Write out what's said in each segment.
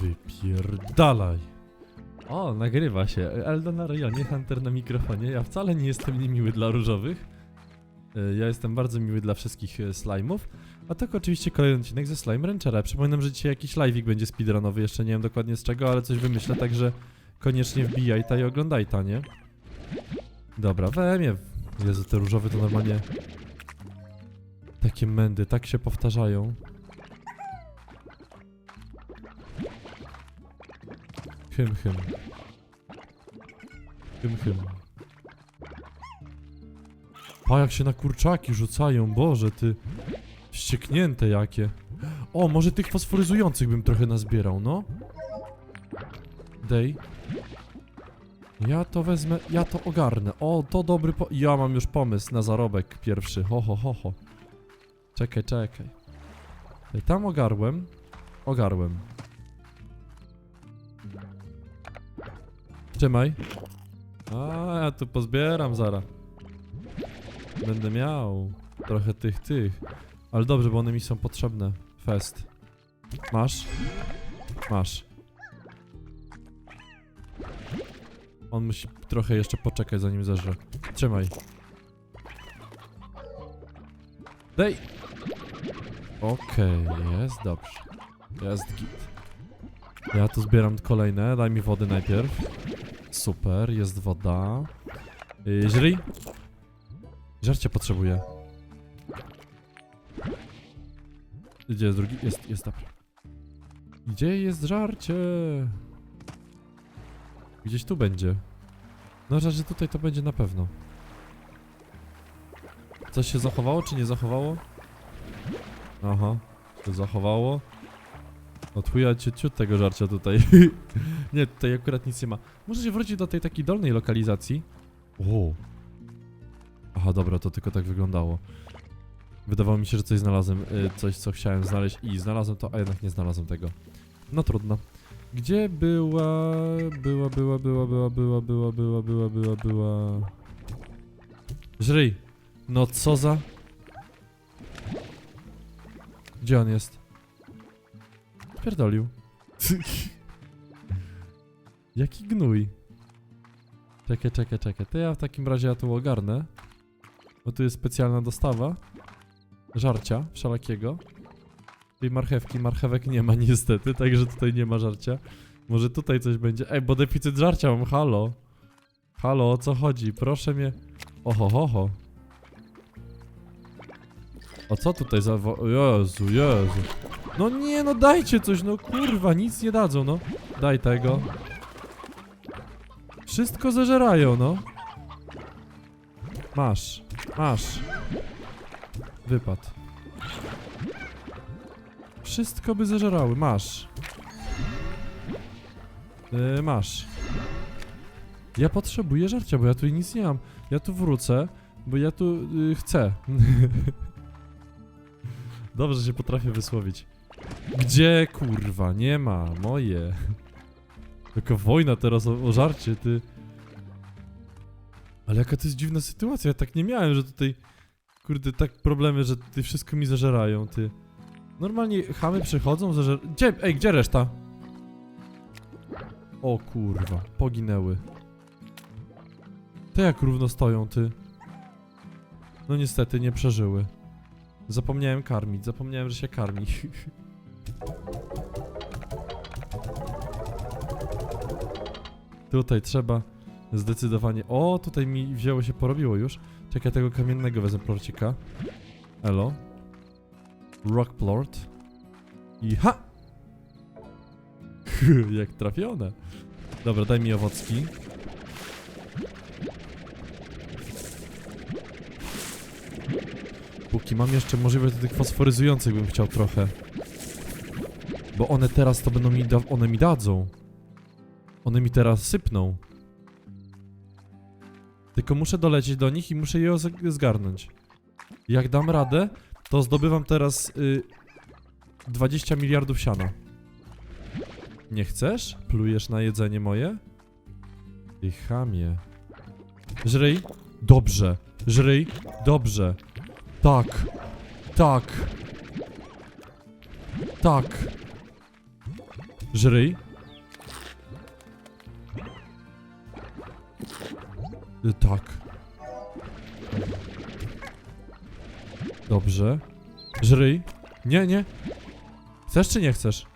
Wypierdalaj. O, nagrywa się. Elda na rejonie, Hunter na mikrofonie. Ja wcale nie jestem niemiły dla różowych. E, Ja jestem bardzo miły dla wszystkich e, slime'ów. A tak oczywiście kolejny odcinek ze Slime Ranchera. Przypominam, że dzisiaj jakiś live'ik będzie speedrunowy, jeszcze nie wiem dokładnie z czego, ale coś wymyślę, także koniecznie wbijaj ta i oglądaj ta, nie? Dobra, wemie. Jezu, te różowe to normalnie... Takie mędy, tak się powtarzają. Hym, hym. Hym, hym. Pa, jak się na kurczaki rzucają, Boże, ty. Ścieknięte jakie. O, może tych fosforyzujących bym trochę nazbierał, no. Dej. Ja to wezmę, ja to ogarnę. O, to dobry po... Ja mam już pomysł na zarobek pierwszy. Ho, ho, ho, ho. Czekaj, czekaj. Tam ogarłem. Ogarłem. Trzymaj. A, ja tu pozbieram zara. Będę miał trochę tych, tych. Ale dobrze, bo one mi są potrzebne. Fest. Masz? Masz. On musi trochę jeszcze poczekać, zanim zeżre. Trzymaj. Dej! Okej, jest dobrze. Jest git. Ja tu zbieram kolejne, daj mi wody najpierw. Super, jest woda. Yy, źli? Żarcie potrzebuję. Gdzie jest drugi? Jest, jest dobra. Gdzie jest żarcie? Gdzieś tu będzie. No, że tutaj to będzie na pewno. Coś się zachowało, czy nie zachowało? Aha, się zachowało. Odchuja ciut ciut tego żarcia tutaj. nie, tutaj akurat nic nie ma. Muszę się wrócić do tej takiej dolnej lokalizacji. O. Aha, dobra, to tylko tak wyglądało. Wydawało mi się, że coś znalazłem, y, coś co chciałem znaleźć i znalazłem to, a jednak nie znalazłem tego. No trudno. Gdzie była, była, była, była, była, była, była, była, była, była, była... Żryj! No co za... Gdzie on jest? Pierdolił. Jaki gnój. Czekaj, czekaj, czekaj. To ja w takim razie ja tu ogarnę. Bo tu jest specjalna dostawa. Żarcia wszelakiego. Tej marchewki, marchewek nie ma niestety, także tutaj nie ma żarcia. Może tutaj coś będzie. Ej, bo deficyt żarcia mam, halo. Halo, o co chodzi? Proszę mnie... Oho, O co tutaj za... Jezu, Jezu. No nie, no dajcie coś, no kurwa, nic nie dadzą, no. Daj tego. Wszystko zeżerają, no. Masz, masz. Wypad. Wszystko by zeżerały, masz. Yy, masz. Ja potrzebuję żarcia, bo ja tu nic nie mam. Ja tu wrócę, bo ja tu yy, chcę. Dobrze się potrafię wysłowić. Gdzie kurwa? Nie ma, moje. Taka wojna teraz o, o żarcie, ty. Ale jaka to jest dziwna sytuacja, ja tak nie miałem, że tutaj kurde, tak problemy, że ty wszystko mi zażerają, ty. Normalnie chamy przychodzą, zażer... Gdzie, ej, gdzie reszta? O kurwa, poginęły. Te jak równo stoją, ty. No niestety, nie przeżyły. Zapomniałem karmić, zapomniałem, że się karmi. Tutaj trzeba zdecydowanie... O, tutaj mi wzięło się, porobiło już. Czekaj, tego kamiennego wezmę plorcika. Elo. Rock plort. I ha! Jak trafione. Dobra, daj mi owocki. Mam jeszcze możliwość do tych fosforyzujących bym chciał trochę. Bo one teraz to będą mi da one mi dadzą. One mi teraz sypną. Tylko muszę dolecieć do nich i muszę je zgarnąć. Jak dam radę, to zdobywam teraz y, 20 miliardów siana. Nie chcesz? Plujesz na jedzenie moje? Ty chamie. Żryj? Dobrze. Żryj? Dobrze. Tak. Tak. Tak. Żryj. Y, Tak. Dobrze. Żryj. Nie, nie. Chcesz czy nie chcesz?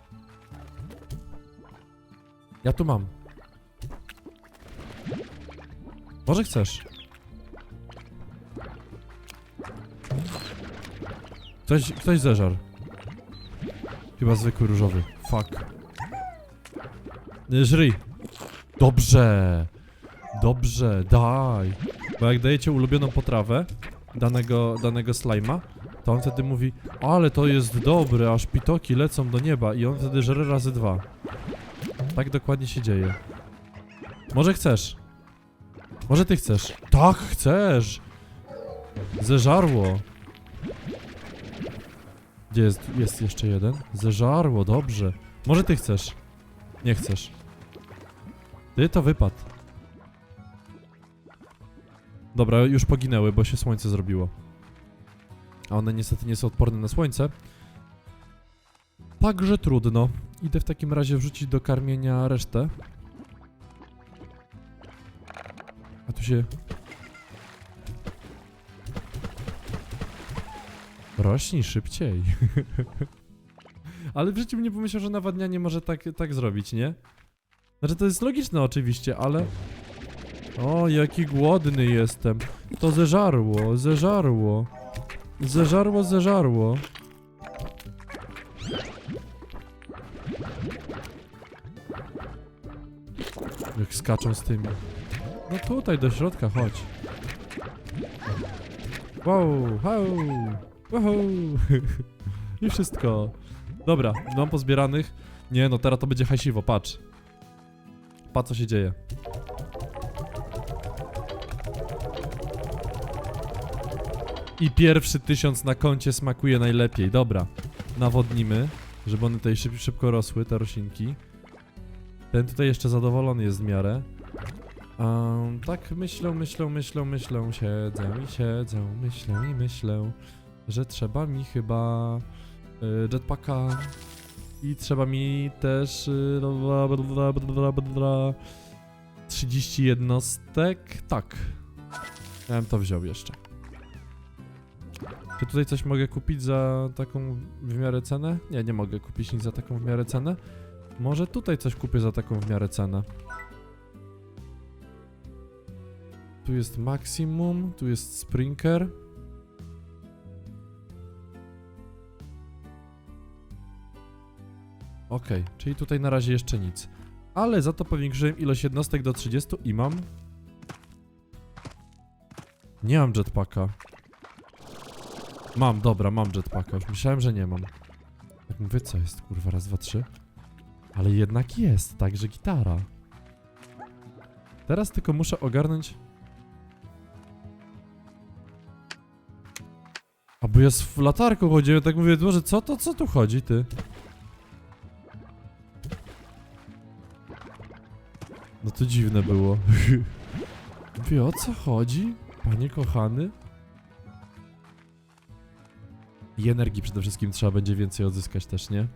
Ja tu mam. Może chcesz? Ktoś, ktoś zeżar. Chyba zwykły różowy. Fuck. Żryj. Dobrze. Dobrze, daj. Bo jak dajecie ulubioną potrawę danego, danego slajma, to on wtedy mówi, ale to jest dobre, aż pitoki lecą do nieba i on wtedy żre razy dwa. Tak dokładnie się dzieje. Może chcesz? Może ty chcesz? Tak, chcesz! Zeżarło. Gdzie jest? Jest jeszcze jeden. Zeżarło, dobrze. Może ty chcesz? Nie chcesz. Ty to wypadł. Dobra, już poginęły, bo się słońce zrobiło. A one niestety nie są odporne na słońce. Także trudno. Idę w takim razie wrzucić do karmienia resztę. A tu się... Rośnij szybciej. ale w życiu bym nie pomyślał, że nawadnianie może tak, tak zrobić, nie? Znaczy to jest logiczne oczywiście, ale... O, jaki głodny jestem. To zeżarło, zeżarło. Zeżarło, zeżarło. Jak skaczą z tymi. No tutaj do środka, chodź. Wow, wow, I wszystko. Dobra, mam pozbieranych. Nie no, teraz to będzie hajsiwo, patrz. Patrz co się dzieje. I pierwszy tysiąc na koncie smakuje najlepiej. Dobra, nawodnimy, żeby one tutaj szyb, szybko rosły, te roślinki. Ten tutaj jeszcze zadowolony jest w miarę. Um, tak myślę, myślę, myślę, myślę, siedzę i siedzę, myślę i myślę, że trzeba mi chyba y, jetpacka i trzeba mi też y, bla, bla, bla, bla, bla, bla, 30 jednostek. Tak. Ja bym to wziął jeszcze. Czy tutaj coś mogę kupić za taką w miarę cenę? Nie, nie mogę kupić nic za taką w miarę cenę. Może tutaj coś kupię za taką w miarę cenę. Tu jest maksimum, tu jest sprinker. Okej, czyli tutaj na razie jeszcze nic. Ale za to powiększyłem ilość jednostek do 30 i mam... Nie mam jetpacka. Mam, dobra, mam jetpacka. Już myślałem, że nie mam. Tak mówię, co jest, kurwa, raz, dwa, trzy. Ale jednak jest, także gitara. Teraz tylko muszę ogarnąć... A bo ja z latarką chodziłem, tak mówię, może co to, co tu chodzi, ty? To dziwne było. Mówię, o co chodzi, panie kochany? I energii przede wszystkim trzeba będzie więcej odzyskać też, nie?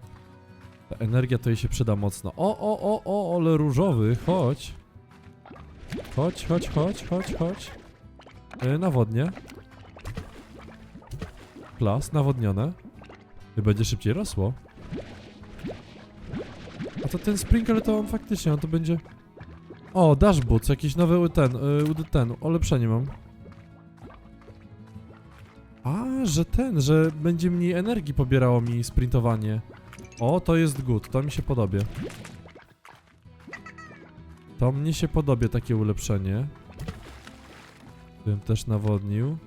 Ta energia to jej się przyda mocno. O, o, o, o, ale różowy, chodź. Chodź, chodź, chodź, chodź, chodź. Yy, nawodnie. Klas, nawodnione. I będzie szybciej rosło. A to ten sprinkler to on faktycznie, on to będzie... O, dashboots, jakiś nowy ten, yy, ten, ulepszenie mam. A, że ten, że będzie mniej energii pobierało mi sprintowanie. O, to jest good, to mi się podobie. To mnie się podobie takie ulepszenie. Bym też nawodnił.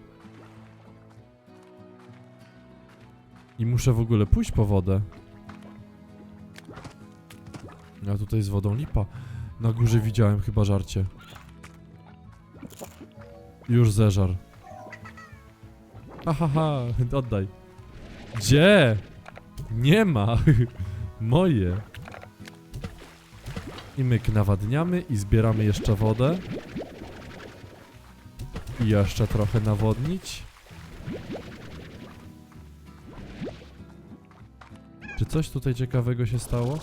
I muszę w ogóle pójść po wodę. A tutaj z wodą lipa. Na górze widziałem chyba żarcie. Już zeżar. Ha, ha, ha, oddaj. Gdzie? Nie ma. Moje. I myk nawadniamy i zbieramy jeszcze wodę. I jeszcze trochę nawodnić. Czy coś tutaj ciekawego się stało?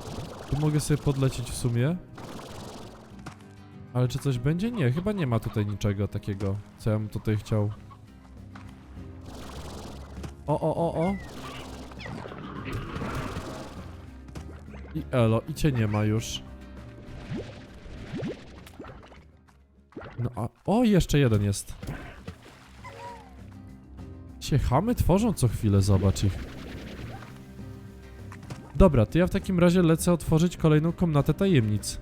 Tu mogę sobie podlecieć w sumie. Ale czy coś będzie? Nie, chyba nie ma tutaj niczego takiego, co ja bym tutaj chciał. O, o, o, o. I elo, i cię nie ma już. No a... O, jeszcze jeden jest. Się chamy tworzą co chwilę, zobacz ich. Dobra, to ja w takim razie lecę otworzyć kolejną komnatę tajemnic.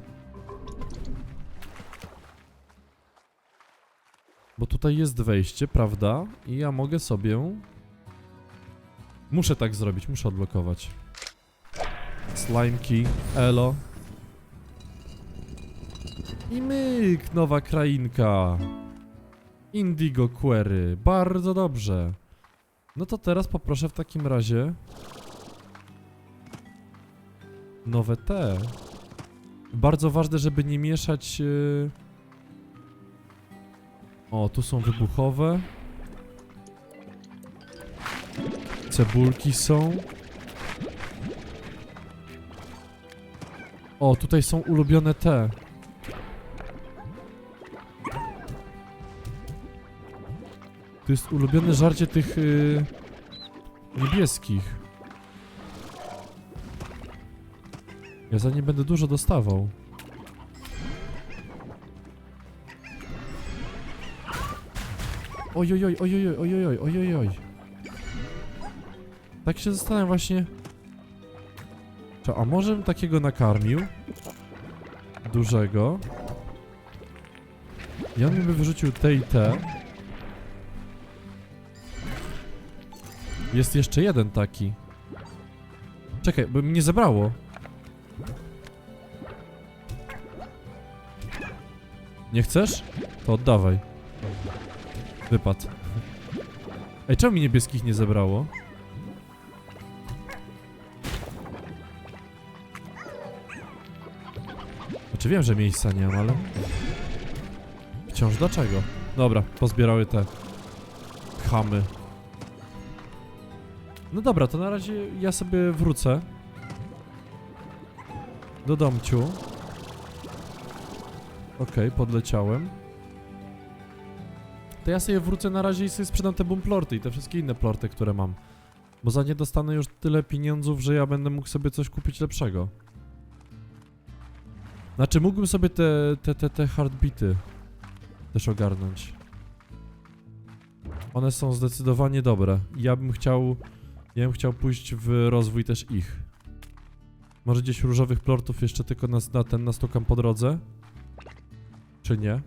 Tutaj jest wejście, prawda? I ja mogę sobie... Muszę tak zrobić, muszę odblokować. Slime key, elo. I myk, nowa krainka. Indigo Query, bardzo dobrze. No to teraz poproszę w takim razie nowe te. Bardzo ważne, żeby nie mieszać. Yy... O, tu są wybuchowe. Cebulki są. O, tutaj są ulubione te. To jest ulubione żarcie tych yy, niebieskich. Ja za nie będę dużo dostawał. Ojojoj, ojojoj, ojojoj, ojojoj. Tak się zastanawiam właśnie. Czy, a może bym takiego nakarmił? Dużego. I on mi by wyrzucił te i te. Jest jeszcze jeden taki. Czekaj, by mnie zebrało. Nie chcesz? To oddawaj. Wypad. Ej, czemu mi niebieskich nie zebrało? Znaczy wiem, że miejsca nie mam, ale... Wciąż dlaczego? Dobra, pozbierały te... Chamy. No dobra, to na razie ja sobie wrócę. Do domciu. Okej, podleciałem. To ja sobie wrócę na razie i sobie sprzedam te bumplorty i te wszystkie inne plorty, które mam. Bo za nie dostanę już tyle pieniądzów, że ja będę mógł sobie coś kupić lepszego. Znaczy, mógłbym sobie te, te, te, te heartbeaty też ogarnąć. One są zdecydowanie dobre. Ja bym chciał... Ja bym chciał pójść w rozwój też ich. Może gdzieś różowych plortów jeszcze tylko na, na ten nastukam po drodze? Czy nie?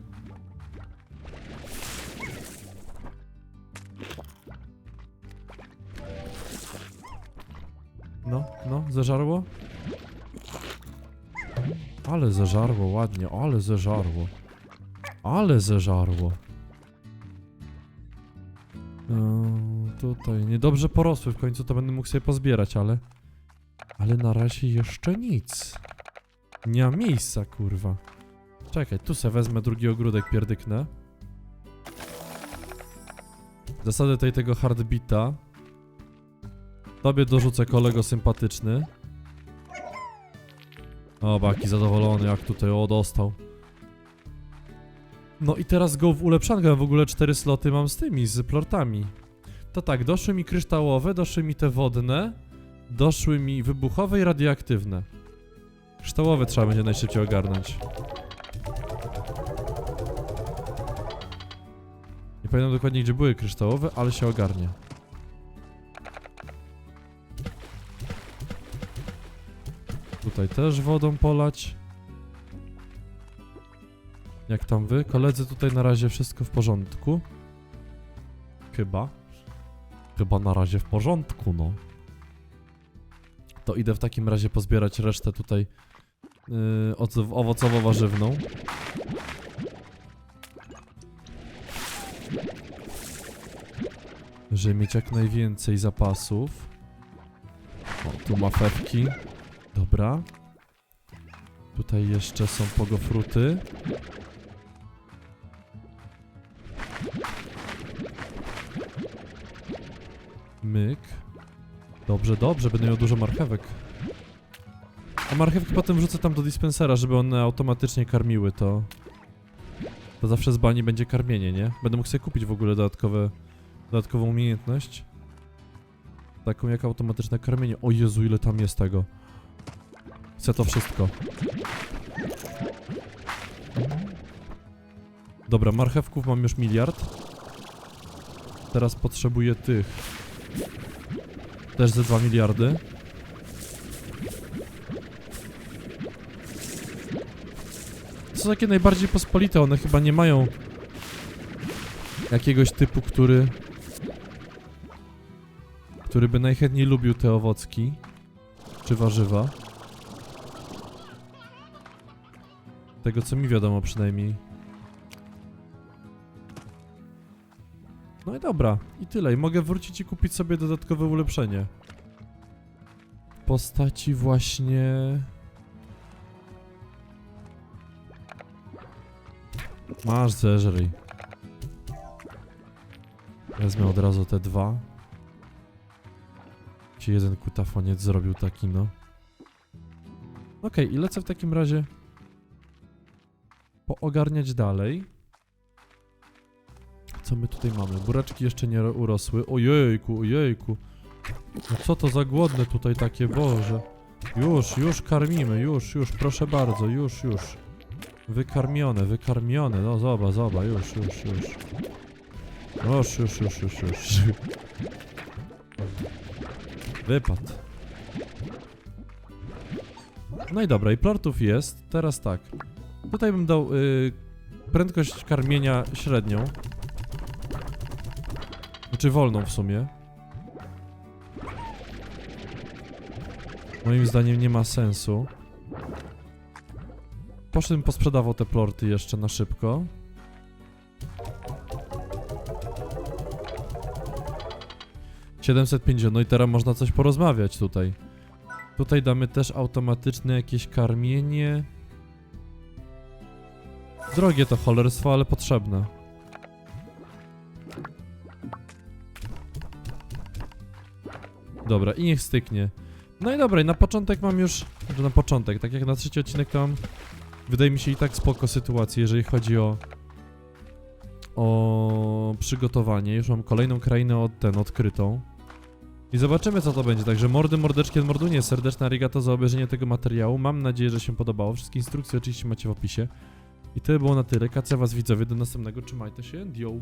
Zeżarło? Ale zeżarło, ładnie, ale zeżarło. Ale zeżarło. Eee, tutaj, niedobrze porosły, w końcu to będę mógł sobie pozbierać, ale... Ale na razie jeszcze nic. Nie ma miejsca, kurwa. Czekaj, tu se wezmę drugi ogródek, pierdyknę. Zasady tej tego hardbita. Tobie dorzucę kolego sympatyczny. O, baki zadowolony, jak tutaj o dostał. No i teraz go w ulepszankę, w ogóle cztery sloty mam z tymi, z plortami. To tak, doszły mi kryształowe, doszły mi te wodne, doszły mi wybuchowe i radioaktywne. Kryształowe trzeba będzie najszybciej ogarnąć. Nie pamiętam dokładnie gdzie były kryształowe, ale się ogarnie. Tutaj też wodą polać. Jak tam wy? Koledzy, tutaj na razie wszystko w porządku. Chyba. Chyba na razie w porządku, no. To idę w takim razie pozbierać resztę tutaj yy, owoc- owocowo-warzywną. Żeby mieć jak najwięcej zapasów. O, tu mafewki. Dobra. Tutaj jeszcze są pogofruty. Myk. Dobrze, dobrze, będę miał dużo marchewek. A marchewki potem wrzucę tam do dispensera, żeby one automatycznie karmiły to. To zawsze z bani będzie karmienie, nie? Będę mógł sobie kupić w ogóle dodatkowe, dodatkową umiejętność. Taką jak automatyczne karmienie. O Jezu, ile tam jest tego. Chcę to wszystko. Dobra, marchewków mam już miliard. Teraz potrzebuję tych. Też ze 2 miliardy. To są takie najbardziej pospolite, one chyba nie mają jakiegoś typu, który który by najchętniej lubił te owocki czy warzywa. Tego co mi wiadomo przynajmniej. No i dobra, i tyle. I mogę wrócić i kupić sobie dodatkowe ulepszenie. Postaci właśnie... Masz zeżryj. Wezmę od razu te dwa. Ci jeden kutafoniec zrobił taki, no. Okej, i lecę w takim razie poogarniać dalej. Co my tutaj mamy? Buraczki jeszcze nie ro- urosły. Ojejku, ojejku. No co to za głodne tutaj takie, Boże. Już, już karmimy, już, już, proszę bardzo, już, już. Wykarmione, wykarmione, no zoba, zoba, już, już, już. Już, już, już, już, już. Wypad. No i dobra, i plortów jest. Teraz tak. Tutaj bym dał y, prędkość karmienia średnią. Znaczy wolną w sumie. Moim zdaniem nie ma sensu. Poszedłem posprzedawał te plorty jeszcze na szybko. ...750, no i teraz można coś porozmawiać tutaj. Tutaj damy też automatyczne jakieś karmienie. Drogie to cholerstwo, ale potrzebne. Dobra, i niech styknie. No i dobra, i na początek mam już... Znaczy na początek, tak jak na trzeci odcinek to mam... Wydaje mi się i tak spoko sytuację, jeżeli chodzi o... O przygotowanie. Już mam kolejną krainę od ten, odkrytą. I zobaczymy co to będzie. Także mordy, mordeczki, mordunie. Serdeczna arigato za obejrzenie tego materiału. Mam nadzieję, że się podobało. Wszystkie instrukcje oczywiście macie w opisie. I to było na tyle. Kacja was widzowie. Do następnego. Trzymajcie się. Dio.